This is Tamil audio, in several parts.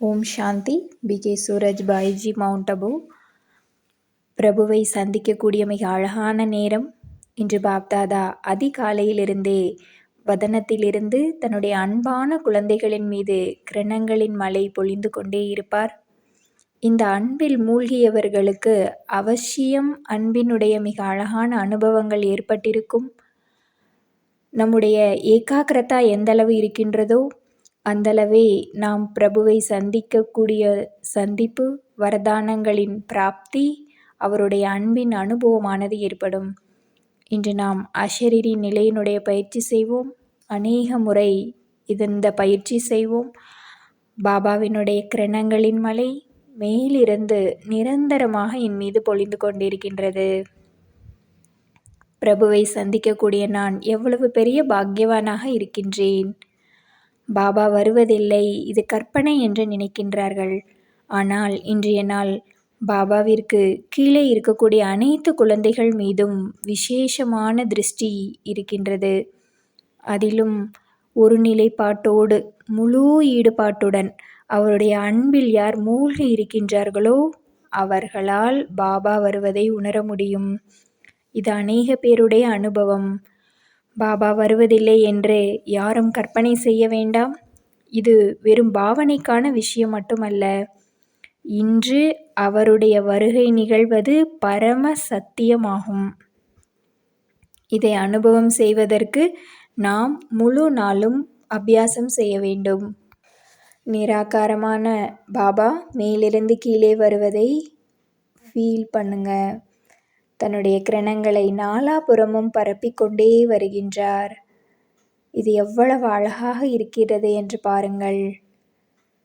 ஓம் Shanti. BK Suraj baiji mount Abu பிரபுவை சந்திக்கக்கூடிய மிக அழகான நேரம். இன்று பாப்தாதா அதிகாலையிலிருந்தே வதனத்திலிருந்து தன்னுடைய அன்பான குழந்தைகளின் மீது கிரணங்களின் மழை பொழிந்து கொண்டே இருப்பார். இந்த அன்பில் மூழ்கியவர்களுக்கு அவசியம் அன்பினுடைய மிக அழகான அனுபவங்கள் ஏற்பட்டிருக்கும். நம்முடைய ஏகாகிரதா எந்தளவு இருக்கின்றதோ அந்தளவே நாம் பிரபுவை சந்திக்கக்கூடிய சந்திப்பு வரதானங்களின் பிராப்தி அவருடைய அன்பின் அனுபவமானது ஏற்படும். இன்று நாம் அஷரீரின் நிலையினுடைய பயிற்சி செய்வோம். அநேக முறை இந்த பயிற்சி செய்வோம். பாபாவினுடைய கிரணங்களின் மலை மேலிருந்து நிரந்தரமாக என் மீது பொழிந்து கொண்டிருக்கின்றது. பிரபுவை சந்திக்கக்கூடிய நான் எவ்வளவு பெரிய பாக்கியவானாக இருக்கின்றேன். பாபா வருவதில்லை இது கற்பனை என்று நினைக்கின்றார்கள். ஆனால் இன்றைய நாள் பாபாவிற்கு கீழே இருக்கக்கூடிய அனைத்து குழந்தைகள் மீதும் விசேஷமான திருஷ்டி இருக்கின்றது. அதிலும் ஒரு நிலைப்பாட்டோடு முழு ஈடுபாட்டுடன் அவருடைய அன்பில் யார் மூழ்கி இருக்கின்றார்களோ அவர்களால் பாபா வருவதை உணர முடியும். இது அநேக பேருடைய அனுபவம். பாபா வருவதில்லை என்று யாரும் கற்பனை செய்ய வேண்டாம். இது வெறும் பாவனைக்கான விஷயம் மட்டுமல்ல. இன்று அவருடைய வருகை நிகழ்வது பரம சத்தியமாகும். இதை அனுபவம் செய்வதற்கு நாம் முழு நாளும் அபியாசம் செய்ய வேண்டும். நிராகாரமான பாபா மேலிருந்து கீழே வருவதை ஃபீல் பண்ணுங்கள் தன்னுடைய கிரணங்களை நாலாபுறமும் பரப்பிக்கொண்டே வருகின்றார். இது எவ்வளவு அழகாக இருக்கிறது என்று பாருங்கள்.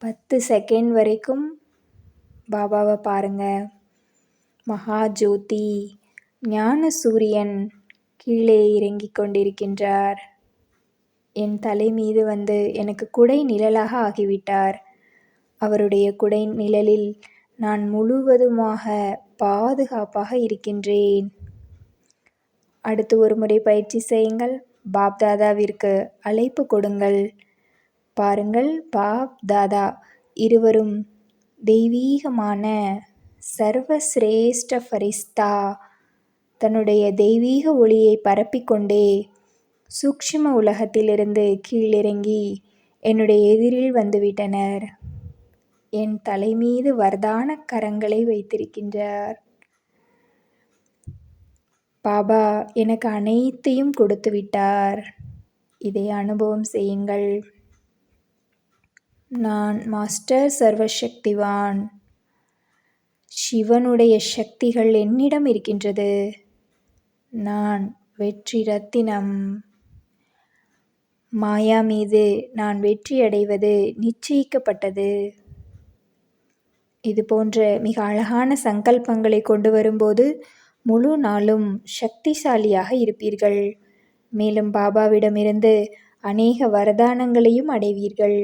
பத்து செகண்ட் வரைக்கும் பாபாவை பாருங்க. மகா ஜோதி ஞான சூரியன் கீழே இறங்கிக் கொண்டிருக்கின்றார். என் தலை மீது வந்து எனக்கு குடை நிழலாக ஆகிவிட்டார். அவருடைய குடை நிழலில் நான் முழுவதுமாக பாதுகாப்பாக இருக்கின்றேன். அடுத்து ஒரு முறை பயிற்சி செய்யுங்கள். பாப் தாதாவிற்கு அழைப்பு கொடுங்கள். பாருங்கள் பாப் தாதா இருவரும் தெய்வீகமான சர்வசிரேஷ்ட ஃபரிஸ்தா. தன்னுடைய தெய்வீக ஒளியை பரப்பிக்கொண்டே சூக்ஷ்ம உலகத்திலிருந்து கீழிறங்கி என்னுடைய எதிரில் வந்துவிட்டனர். என் தலைமீது வரதான வர்தான கரங்களை வைத்திருக்கின்றார். பாபா எனக்கு அனைத்தையும் கொடுத்து விட்டார். இதை அனுபவம் செய்யுங்கள். நான் மாஸ்டர் சர்வசக்திவான். சிவனுடைய சக்திகள் என்னிடம் இருக்கின்றது. நான் வெற்றி ரத்தினம். மாயா மீது நான் வெற்றி அடைவது நிச்சயிக்கப்பட்டது. இது போன்ற மிக அழகான சங்கல்பங்களை கொண்டு வரும்போது முழு நாளும் சக்திசாலியாக இருப்பீர்கள். மேலும் பாபாவிடமிருந்து அநேக வரதானங்களையும் அடைவீர்கள்.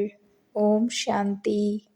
ஓம் சாந்தி.